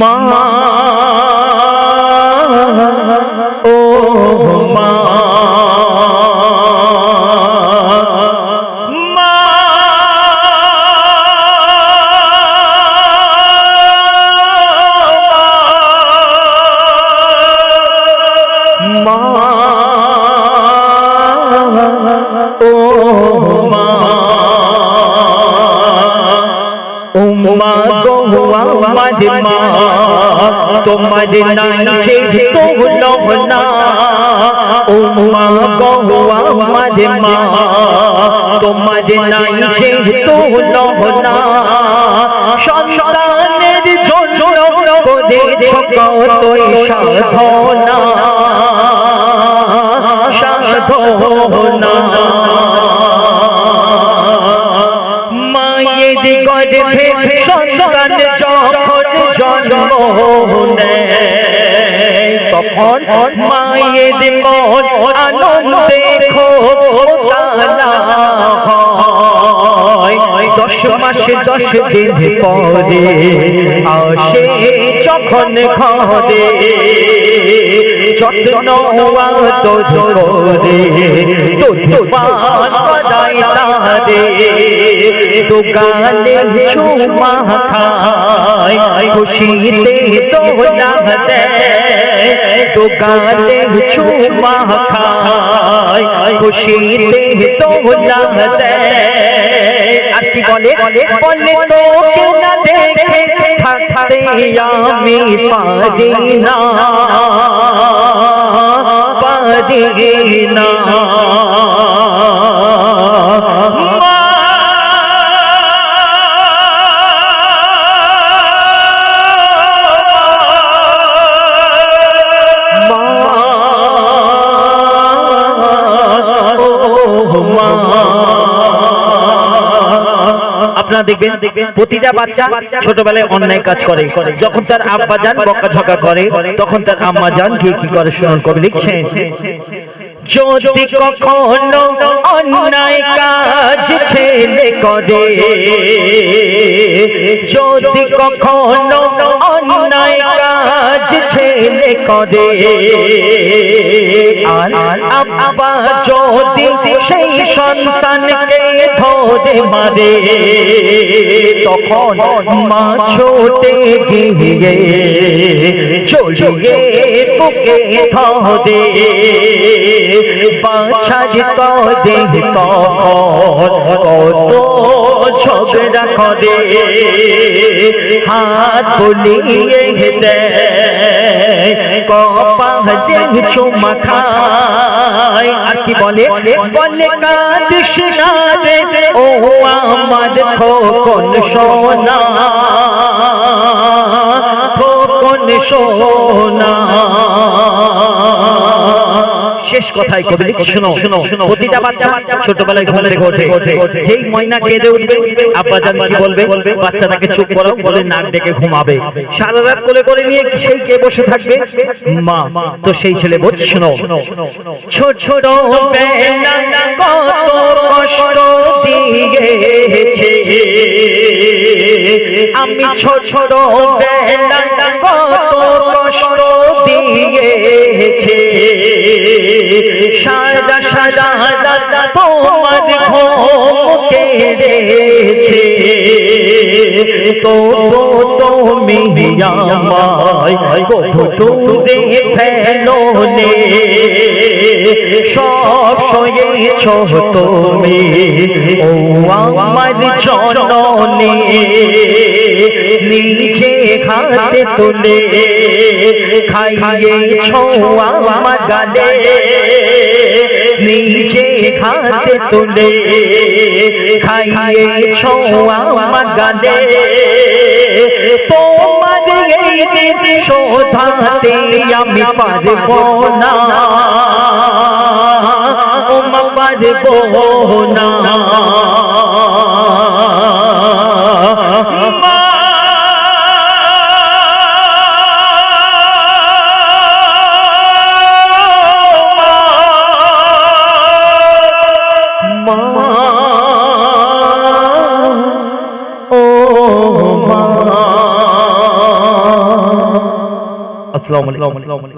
মা। ও মা। মা। মা মা মা তোমার সে তো না উম্মা গো আমার মা তোমার নাই তো না সন্তানের জন্য করেছ কতই সাধনা সাধনা মায়ের গর্ভে নেয় তখন মায়ের আনন্দে দশ দশ দিন পরে আসে যখন ঘরে। যত্ন দোকানে চুমা খায়। খুশিতে দোলা দেয় দোকানে চুমা খায়। খুশিতে দোলা দেয় আর কি দেখে থাকতে আমি আপনারা দেখবেন, প্রতিটা বাচ্চা ছোটবেলায় অন্যায় কাজ করে। যখন তার আব্বা যান করে, তখন তার আম্মা যান গিয়ে কি করে শুনুন কবি লিখছেন, যদি কখনো অন্যায় কাজ ছেলে করে, যদি কখনো অন্যায় করে। আর যদি সেই সন্তানকে ধরে মারে, তখন মা ছোটে গিয়ে চলিয়ে বুকে ধরে। বাছার কদে তখন কত ঝগড়া করে। হাত বলিয়ে দেয় কপালে চুমা খায়। আর কি বলে? বলে, কাঁদিস না রে, ও আমার খোকন সোনা। খোকন সোনা। শেষ কথায় কবি শোনো শোনো প্রতিটা বাচ্চা ছোটবেলায় ঘুম থেকে ওঠে যেই ময়না কেঁদে উঠবে আব্বা জান কি বলবে? বাচ্চাটাকে চুপ করো বলে নাক ডেকে ঘুমাবে। সারা রাত কোলে করে নিয়ে সেই কে বসে থাকবে? মা তো সেই ছেলে বলছে শোনো ছোট ছোট কত কষ্ট দিয়েছে। আমি ছোট ছোট বেলা সাদা সাদা দাদা তোমার ঘুম কেড়েছে তো তুমি আমায় কবু দূরে ফেলো নে। সব সয়েছ আমার জননী। নিজে হাতে তুলে খাইয়েছ আমার গালে নিজে হাতে তুলে খাইয়েছ আমার গালে তোমার এই দিন শোধাতে আমি পারব না। পারব না। slow มัน